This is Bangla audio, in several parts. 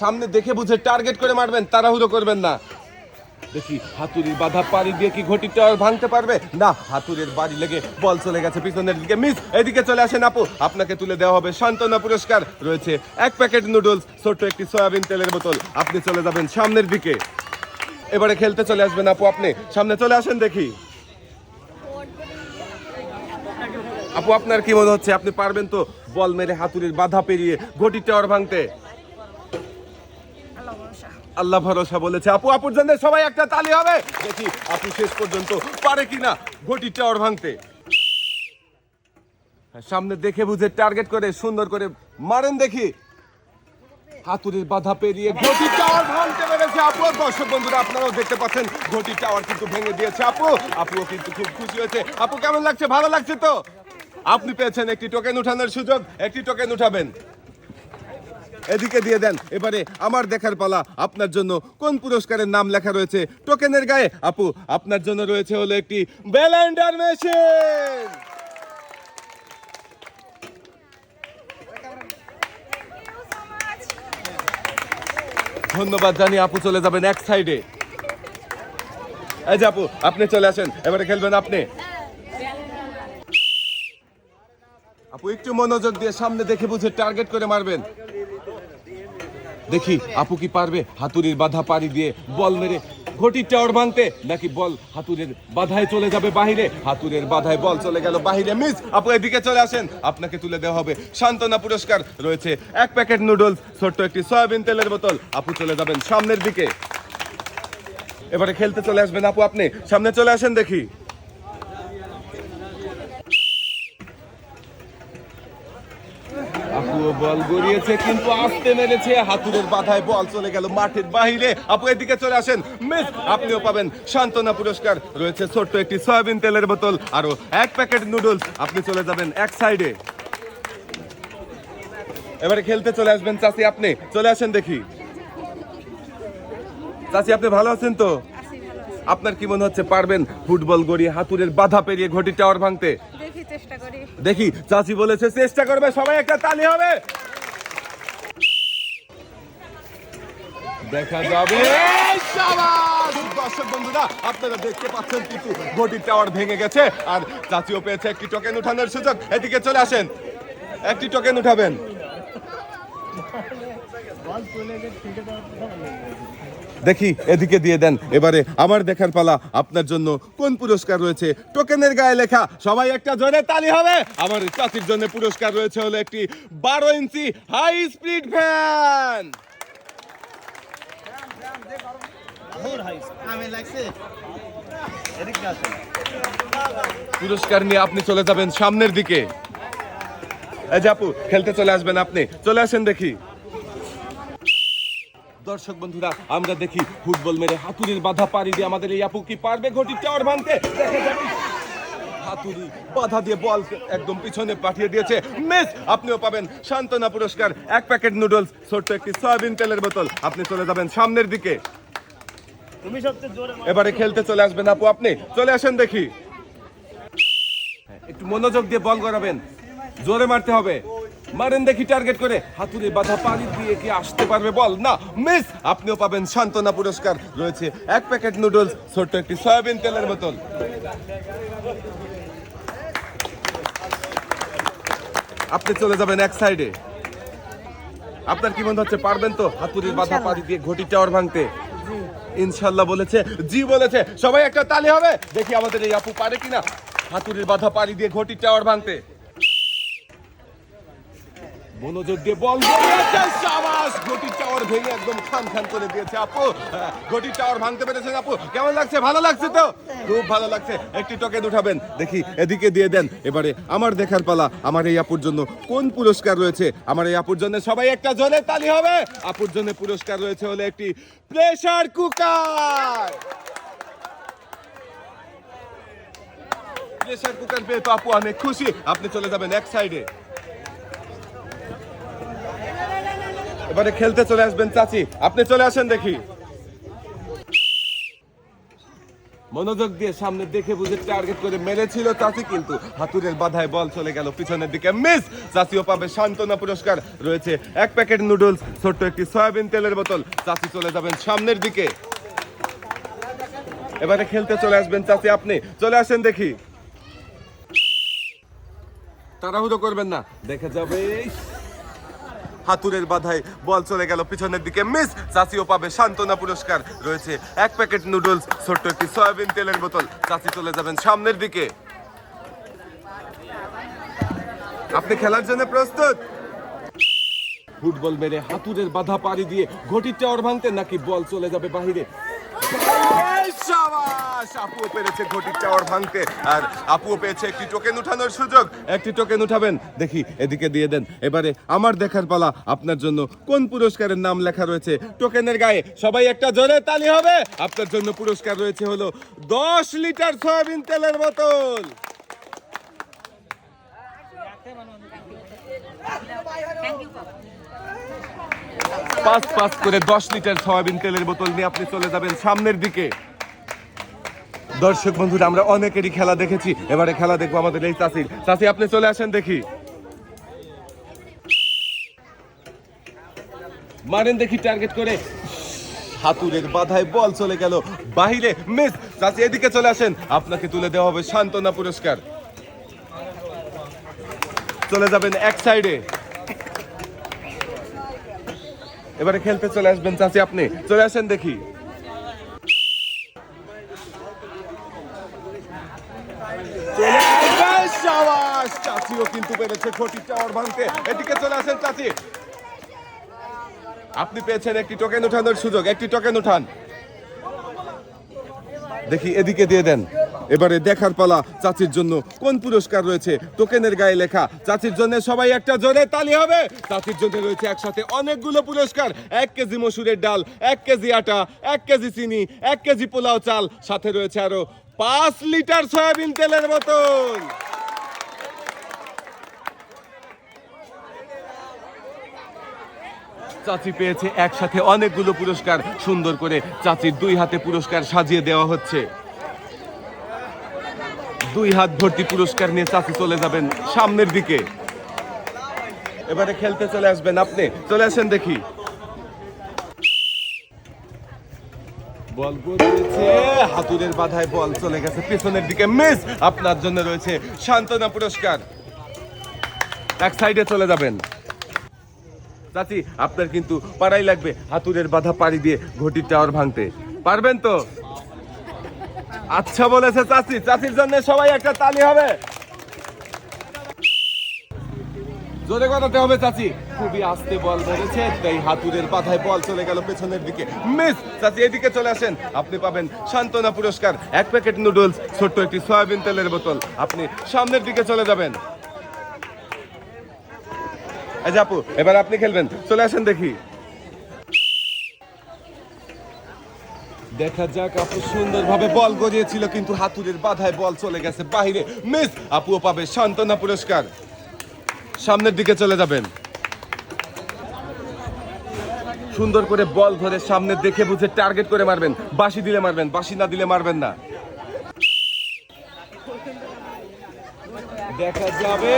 সামনে দেখে বুঝে টার্গেট করে মারবেন, তাড়াহুড়ো করবেন না। দেখি, হাতুড়ির বাধা পাড়ি দিয়ে কি টাওয়ার ভাঙতে পারবে? না, হাতুড়ির বাড়ি লেগে বল চলে গেছে পিছনের দিকে। মিস, এদিকে চলে আসেন আপু। আপনাকে তুলে দেওয়া হবে সান্ত্বনা পুরস্কার। রয়েছে এক প্যাকেট নুডলস, ছোট্ট একটি সয়াবিন তেলের বোতল। আপনি চলে যাবেন সামনের দিকে। এবারে খেলতে চলে আসবেন আপু আপনি। সামনে চলে আসেন দেখি। আপু, আপনার কি মনে হচ্ছে? আপনি পারবেন তো বল মেরে হাতুড়ির বাধা পেরিয়ে ঘটির টাওয়ার ভাঙতে? আল্লাহ ভরসা বলেছে। আপু আপুর জন্য সবাই একটা তালি হবে? দেখি আপু শেষ পর্যন্ত পারে কিনা ঘটির টাওয়ার ভাঙতে। হ্যাঁ, সামনে দেখে বুঝে টার্গেট করে সুন্দর করে মারেন দেখি। হাতুড়ির বাধা পেরিয়ে ঘটি টাওয়ার ভাঙতে পেরেছে আপু। দর্শক বন্ধুরা আপনারাও দেখতে পাচ্ছেন ঘটি টাওয়ার কিন্তু ভেঙে দিয়েছে আপু। আপুও কিন্তু খুব খুশি হয়েছে। আপু কেমন লাগছে? ভালো লাগছে তো? আপনি পেয়েছেন একটি টোকেন উঠানোর সুযোগ একটি টোকেন উঠাবেন। এদিকে দিয়ে দেন। এবারে আমার দেখার পালা। আপনার জন্য কোন পুরস্কারের নাম লেখা রয়েছে? টোকেনের গায়ে। আপু, আপনার জন্য রয়েছে হলো একটি ব্যালেন্ডার মেশিন। ধন্যবাদ জানি আপু চলে যাবেন এক সাইডে। এই যে আপু, আপনি চলে আসেন। এবারে খেলবেন আপনি। আপু, একটু মনোযোগ দিয়ে সামনে দেখে বুঝে টার্গেট করে মারবেন। দেখি আপু কি পারবে হাতুড়ির বাধা পাড়ি দিয়ে বল মেরে ঘটির টাওয়ার ভাঙতে, নাকি বল হাতুড়ের বাধায় চলে যাবে বাহিরে? হাতুড়ের বাধায় বল চলে গেল বাহিরে। মিস, আপু এদিকে চলে আসেন। আপনাকে তুলে দেওয়া হবে সান্ত্বনা পুরস্কার। রয়েছে এক প্যাকেট নুডলস, ছোট্ট একটি সয়াবিন তেলের বোতল। আপু চলে যাবেন সামনের দিকে। এবারে খেলতে চলে আসবেন আপু আপনি। সামনে চলে আসেন দেখি আপুও বল গড়িয়েছে কিন্তু আসতে মেরেছে। হাতুড়ের বাধায় বল চলে গেল মাঠের বাহিরে। আপু এদিকে চলে আসেন। মিস আপনিও পাবেন সান্ত্বনা পুরস্কার। রয়েছে ছোট্ট একটি সয়াবিন তেলের বোতল আরও এক প্যাকেট নুডলস। আপনি চলে যাবেন এক সাইডে। এবারে খেলতে চলে আসবেন চাচি আপনি চলে আসেন দেখি। চাচি আপনি ভালো আছেন তো? আপনার কি মনে হচ্ছে পারবেন ফুটবল গড়িয়ে হাতুড়ের বাধা পেরিয়ে ঘটি টাওয়ার ভাঙতে? দেখি চেষ্টা করি। দেখি চাচি বলেছে চেষ্টা করবে সবাই একটা তালি হবে। দেখা যাবে। দর্শক বন্ধুরা আপনারা দেখতে পাচ্ছেন কিন্তু ঘটির টাওয়ার ভেঙে গেছে আর চাচিও পেয়েছে একটি টোকেন উঠানোর সুযোগ। এদিকে চলে আসেন। একটি টোকেন উঠাবেন। দেখি, এদিকে দিয়ে দেন। এবারে আমার দেখার পালা আপনার জন্য। কোন পুরস্কার রয়েছে? টোকেনের গায়ে লেখা, সবাই একটা জোরে তালি হবে। আমার চাচির জন্য পুরস্কার রয়েছে হলো একটি বারো ইঞ্চি হাই স্পিড ফ্যান পুরস্কার নিয়ে আপনি চলে যাবেন সামনের দিকে। আপু, খেলতে চলে আসবেন আপনি। চলে আসেন দেখি। দর্শক বন্ধুরা আমরা দেখি ফুটবল মেরে হাতুড়ির বাধা পাড়ি দিয়ে আমাদের এই আপু কি পারবে? ঘটি টাওয়ার ভাঙতে। দেখা। হাতুড়ি বাধা দিয়ে বল একদম পিছনে পাঠিয়ে দিয়েছে। মিস আপনিও পাবেন সান্ত্বনা পুরস্কার। এক প্যাকেট নুডলস ছোট্ট একটি সয়াবিন তেলের বোতল। আপনি চলে যাবেন সামনের দিকে। তুমি সবচেয়ে জোরে এবারে খেলতে চলে আসবেন আপু আপনি। চলে আসেন দেখি। একটু মনোযোগ দিয়ে বল করাবেন জোরে মারতে হবে। মারেন দেখি টার্গেট করে হাতুড়ি বাধা পানি দিয়ে কি আসতে পারবে বল? না মিস আপনিও পাবেন সান্ত্বনা পুরস্কার। রয়েছে এক প্যাকেট নুডলস ছোট্ট একটি সয়াবিন তেলের বোতল। আপনি চলে যাবেন এক সাইডে আপনার কি মনে হচ্ছে পারবেন তো হাতুড়ির বাধা পাড়ি দিয়ে ঘটি টাওয়ার ভাঙতে? ইনশাল্লাহ বলেছে জি বলেছে। সবাই একটা তালি হবে। দেখি আমাদের এই আপু পারে কিনা। হাতুড়ির বাধা পাড়ি দিয়ে ঘটি টাওয়ার ভাঙতে। মনোযোগ দিয়ে বল। টাওয়ার ভেঙে একদম খান খান করে দিয়েছে আপু। টাওয়ার ভাঙতে পেরেছেন আপু। কেমন লাগছে? ভালো লাগছে তো? খুব ভালো লাগছে। একটি দেখি, এদিকে দিয়ে দেন। এবারে আমার দেখার পালা, আমার এই আপুর জন্য কোন পুরস্কার রয়েছে? আমার এই আপুর জন্য সবাই একটা জোরে তালি হবে। আপুর জন্য পুরস্কার রয়েছে হলো একটি প্রেসার কুকার। প্রেসার কুকার পেয়ে তো আপু অনেক খুশি। আপনি চলে যাবেন এক সাইডে এবারে খেলতে চলে আসবেন চাচি। আপনি চলে আসেন দেখি। মনোযোগ দিয়ে সামনে দেখে বুঝে টার্গেট করে মেরেছিল চাচি, কিন্তু হাতুরের বাধায় বল চলে গেল পিছনের দিকে। মিস, চাচিও পাবে সান্ত্বনা পুরস্কার। রয়েছে এক প্যাকেট নুডলস ছোট্ট একটি সয়াবিন তেলের বোতল। চাচি চলে যাবেন সামনের দিকে। এবারে খেলতে চলে আসবেন চাচি আপনি। চলে আসেন দেখি। তাড়াহুড়ো করবেন না। দেখে যাবে হাতুরের বাধায় বল চলে গেল পিছনের দিকে। মিস চাচিও পাবে সান্ত্বনা পুরস্কার। রয়েছে এক প্যাকেট নুডলস, ছোট্ট একটি সয়াবিন তেলের বোতল। চাচি চলে যাবেন সামনের দিকে। আপনি খেলার জন্য প্রস্তুত? ফুটবল মেরে হাতুরের বাধা পাড়ি দিয়ে ঘটির টাওয়ার ভাঙতে নাকি বল চলে যাবে বাহিরে! আপুও পেরেছে ঘটির টাওয়ার ভাঙতে, আর আপুও পেয়েছে একটি টোকেন উঠানোর সুযোগ। একটি টোকেন উঠাবেন, দেখি এদিকে দিয়ে দেন। এবারে আমার দেখার পালা, আপনার জন্য কোন পুরস্কারের নাম লেখা রয়েছে? টোকেনের গায়ে সবাই একটা জোরে তালি হবে। আপনার জন্য পুরস্কার রয়েছে হলো দশ লিটার সয়াবিন তেলের বোতল। পাঁচ পাঁচ করে দশ লিটার সয়াবিন তেলের বোতল নিয়ে আপনি চলে যাবেন সামনের দিকে। দর্শক বন্ধুরা, আমরা অনেকেরই খেলা দেখেছি। এবারে খেলা দেখব আমাদের এই চাষির চাষি আপনি চলে আসেন দেখি। মারেন দেখি টার্গেট করে। হাতুরের বাধায় বল চলে গেল। বাহিরে মিস চাচি এদিকে চলে আসেন। আপনাকে তুলে দেওয়া হবে সান্ত্বনা পুরস্কার। চলে যাবেন এক সাইডে এবারে খেলতে চলে আসবেন চাচি আপনি। চলে আসেন দেখি চলে আসবেন, সাবাস! চাচিও কিন্তু পেরেছে ঘটির টাওয়ার ভাঙতে। এদিকে চলে আসেন চাচি। আপনি পেয়েছেন একটি টোকেন উঠানোর সুযোগ, একটি টোকেন উঠান। দেখি, এদিকে দিয়ে দেন। এবারে দেখার পালা চাচির জন্য। কোন পুরস্কার রয়েছে? টোকেনের গায়ে লেখা, চাচির জন্য সবাই একটা জোরে তালি হবে। চাচির জন্য রয়েছে একসাথে অনেকগুলো পুরস্কার। এক কেজি মসুরের ডাল, এক কেজি আটা, এক কেজি চিনি, এক কেজি পোলাও চাল। সাথে রয়েছে আরও পাঁচ লিটার সয়াবিন তেলের বোতল। চাচি পেয়েছে একসাথে অনেকগুলো পুরস্কার। সুন্দর করে চাচির দুই হাতে পুরস্কার সাজিয়ে দেওয়া হচ্ছে। দুই হাত ভর্তি পুরস্কার নিয়ে চাচি চলে যাবেন সামনের দিকে। এবারে খেলতে চলে আসবেন আপনি। চলে আসেন দেখি। বল হাতুড়ের বাধায় বল চলে গেছে। পিছনের দিকে মিস, আপনার জন্য রয়েছে সান্ত্বনা পুরস্কার। এক সাইডে চলে যাবেন। চাচি, আপনার কিন্তু পাড়াই লাগবে। হাতুড়ের বাধা পাড়ি দিয়ে ঘটির টাওয়ার ভাঙতে। পারবেন তো? আচ্ছা বলেছে চাচি, চাচির জন্য সবাই একটা তালি হবে। জোরে করাতে হবে চাচি। খুবই আস্তে বল মেরেছে তাই হাতুড়ের বাধায় বল চলে গেল পেছনের দিকে। মিস, চাচি, এদিকে চলে আসেন। আপনি পাবেন সান্ত্বনা পুরস্কার। এক প্যাকেট নুডলস, ছোট্ট একটি সয়াবিন তেলের বোতল। আপনি সামনের দিকে চলে যাবেন। যে আপু, এবার আপনি খেলবেন। চলে আসেন দেখি। দেখা যাক আপু সুন্দরভাবে বল গড়িয়েছিল, কিন্তু হাতুরের বাধায় বল চলে গেছে বাহিরে। মিস, আপুও পাবে সান্ত্বনা পুরস্কার। সামনের দিকে চলে যাবেন। সুন্দর করে বল ধরে সামনে দেখে বুঝে টার্গেট করে মারবেন। বাসি দিলে মারবেন বাসি না দিলে মারবেন না। দেখা যাবে।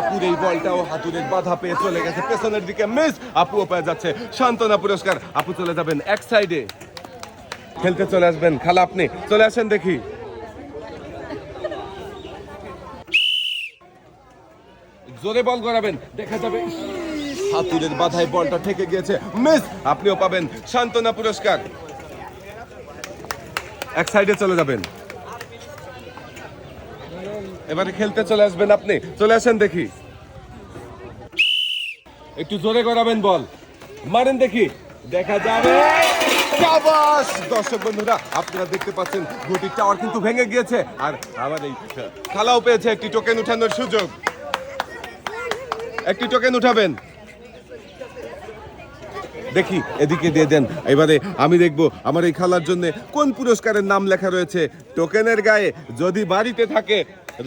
আপুর এই বলটাও হাতুড়ের বাধা পেয়ে চলে গেছে। পেছনের দিকে মিস আপুও পেয়ে যাচ্ছে। সান্ত্বনা পুরস্কার, আপু চলে যাবেন এক সাইডে খেলতে চলে আসবেন। খালা আপনি, চলে আসেন দেখি। জোরে বল করাবেন দেখা যাবে। হাতুড়ের বাধায় বলটা ঠেকে গিয়েছে। মিস আপনিও পাবেন সান্ত্বনা পুরস্কার। এক সাইডে চলে যাবেন। এবারে খেলতে চলে আসবেন আপনি। চলে আসেন দেখি। একটু জোরে করাবেন বল। মারেন দেখি। দেখা যাবে! দর্শক বন্ধুরা, আপনারা দেখতে পাচ্ছেন, ঘটির টাওয়ার কিন্তু ভেঙে গিয়েছে। আর আমার এই খালাও পেয়েছে একটি টোকেন উঠানোর সুযোগ। একটি টোকেন উঠাবেন। দেখি, এদিকে দিয়ে দেন। এবারে আমি দেখব, আমার এই খালার জন্য কোন পুরস্কারের নাম লেখা রয়েছে। টোকেনের গায়ে যদি বাড়িতে থাকে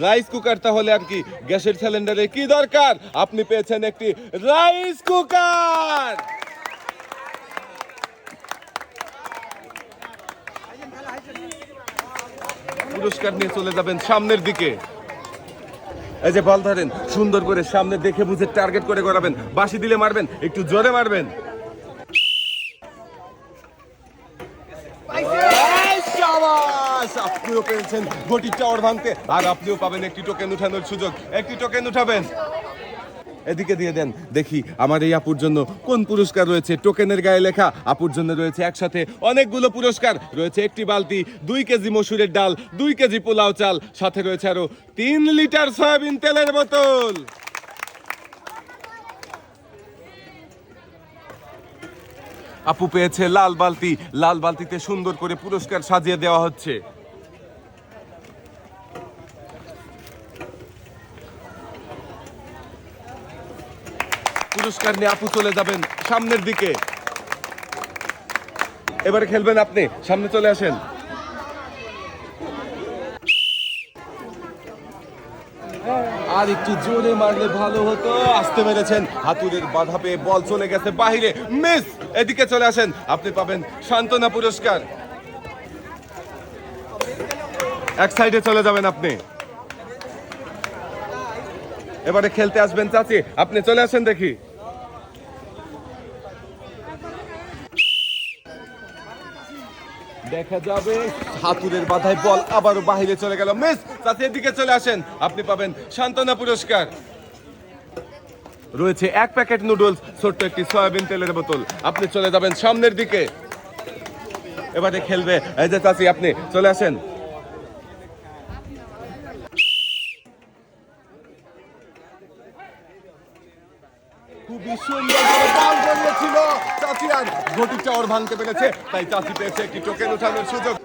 রাইস কুকার তাহলে আর কি গ্যাসের সিলিন্ডারে কি দরকার? আপনি পেয়েছেন একটি রাইস কুকার পুরস্কার নিয়ে চলে যাবেন সামনের দিকে। এই যে বল ধরেন, সুন্দর করে সামনে দেখে বুঝে টার্গেট করে করাবেন বাসি দিলে মারবেন, একটু জোরে মারবেন এই শাবাশ! আপনিও পেয়েছেন গটি টাওয়ার ভাঙতে। আর আপনিও পাবেন একটি টোকেন উঠানোর সুযোগ। একটি টোকেন উঠাবেন। এদিকে দিয়ে দেন। দেখি আমার এই আপুর জন্য কোন পুরস্কার রয়েছে। টোকেনের গায়ে লেখা, আপুর জন্য রয়েছে একসাথে অনেকগুলো পুরস্কার। রয়েছে একটি বালতি, দুই কেজি মসুরের ডাল, দুই কেজি পোলাও চাল, সাথে রয়েছে আরও তিন লিটার সয়াবিন তেলের বোতল। আপু পেয়েছে লাল বালতি। লাল বালতিতে সুন্দর করে পুরস্কার সাজিয়ে দেওয়া হচ্ছে। পুরস্কার নিয়ে আপু চলে যাবেন সামনের দিকে। এবারে খেলবেন আপনি, সামনে চলে আসেন। আর একটু জোরে মারলে ভালো হতো, আসতে মেরেছেন। হাতুড়ের বাধা পেয়ে বল চলে গেছে বাহিরে। মিস, এদিকে চলে আসেন। আপনি পাবেন সান্ত্বনা পুরস্কার। এক সাইডে চলে যাবেন আপনি। এবারে খেলতে আসবেন চাচি, আপনি চলে আসেন দেখি। দেখা যাবে। হাতুরের বাধায় বল আবার বাহিরে চলে গেল। মিস তাতে এদিকে চলে আসেন। আপনি পাবেন সান্ত্বনা পুরস্কার। রয়েছে এক প্যাকেট নুডলস, ছোট্ট একটি সয়াবিন তেলের বোতল। আপনি চলে যাবেন সামনের দিকে। এবারে খেলবে। এই যে চাচি, আপনি চলে আসেন। সুন্দর করে বল গড়িয়েছিল চাচি ভাঙতে পেরেছে, তাই চাচি পেয়েছে টোকেন উঠানোর সুযোগ।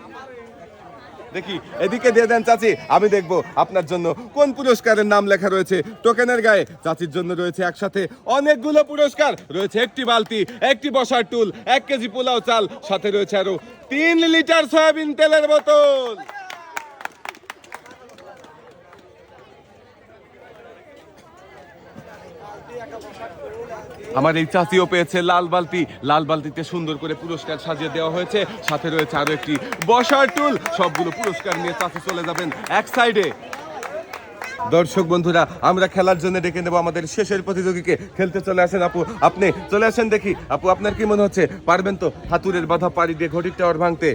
দেখি, এদিকে দিয়ে দেন চাচি, আমি দেখব আপনার জন্য কোন পুরস্কারের নাম লেখা রয়েছে। টোকেনের গায়ে চাচির জন্য রয়েছে একসাথে অনেকগুলো পুরস্কার। রয়েছে একটি বালতি, একটি বসার টুল, এক কেজি পোলাও চাল, সাথে রয়েছে আরও তিন লিটার সয়াবিন তেলের বোতল। আমার এই চাচিও পেয়েছে লাল বালতি। লাল বালতিতে সুন্দর করে পুরস্কার সাজিয়ে দেওয়া হয়েছে। সাথে রয়েছে আরও একটি বসার টুল। সবগুলো পুরস্কার নিয়ে চাচি চলে যাবেন এক সাইডে। দর্শক বন্ধুরা, আমরা খেলার জন্য ডেকে নেব আমাদের শেষের প্রতিযোগীকে। খেলতে চলে আসেন আপু। আপনি চলে আসেন দেখি। আপু, আপনার কি মনে হচ্ছে? পারবেন তো হাতুরের বাধা পাড়ি দিয়ে ঘটির টাওয়ার ভাঙতে?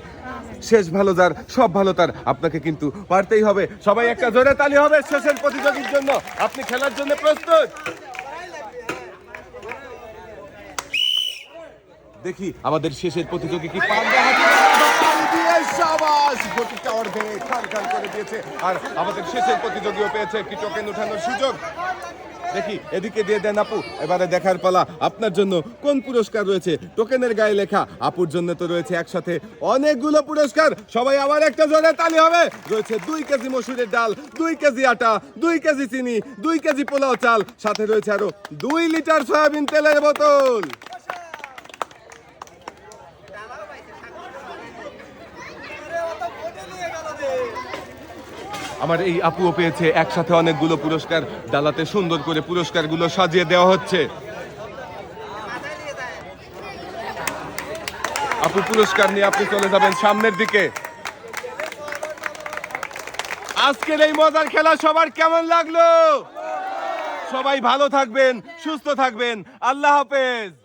শেষ ভালো যার, সব ভালো তার। আপনাকে কিন্তু পারতেই হবে। সবাই একটা জোরে তালি হবে শেষের প্রতিযোগীর জন্য। আপনি খেলার জন্য প্রস্তুত। দেখি আমাদের শেষের প্রতিযোগী কি আর আমাদের শেষের প্রতিযোগীও পেয়েছে টোকেন উঠানোর সুযোগ। দেখি, এদিকে দিয়ে দেন আপু। এবারে দেখার আপনার জন্য কোন পুরস্কার রয়েছে? টোকেনের গায়ে লেখা। আপুর জন্য তো রয়েছে একসাথে অনেকগুলো পুরস্কার। সবাই আবার একটা জোরে তালি হবে। রয়েছে দুই কেজি মসুরের ডাল, দুই কেজি আটা, দুই কেজি চিনি, দুই কেজি পোলাও চাল। সাথে রয়েছে আরও দুই লিটার সয়াবিন তেলের বোতল। আমার এই আপুও পেয়েছে একসাথে অনেকগুলো পুরস্কার। ডালাতে সুন্দর করে পুরস্কারগুলো সাজিয়ে দেওয়া হচ্ছে। আপু, পুরস্কার নিয়ে আপনি চলে যাবেন সামনের দিকে। আজকের এই মজার খেলা সবার কেমন লাগল? সবাই ভালো থাকবেন, সুস্থ থাকবেন। আল্লাহ হাফেজ।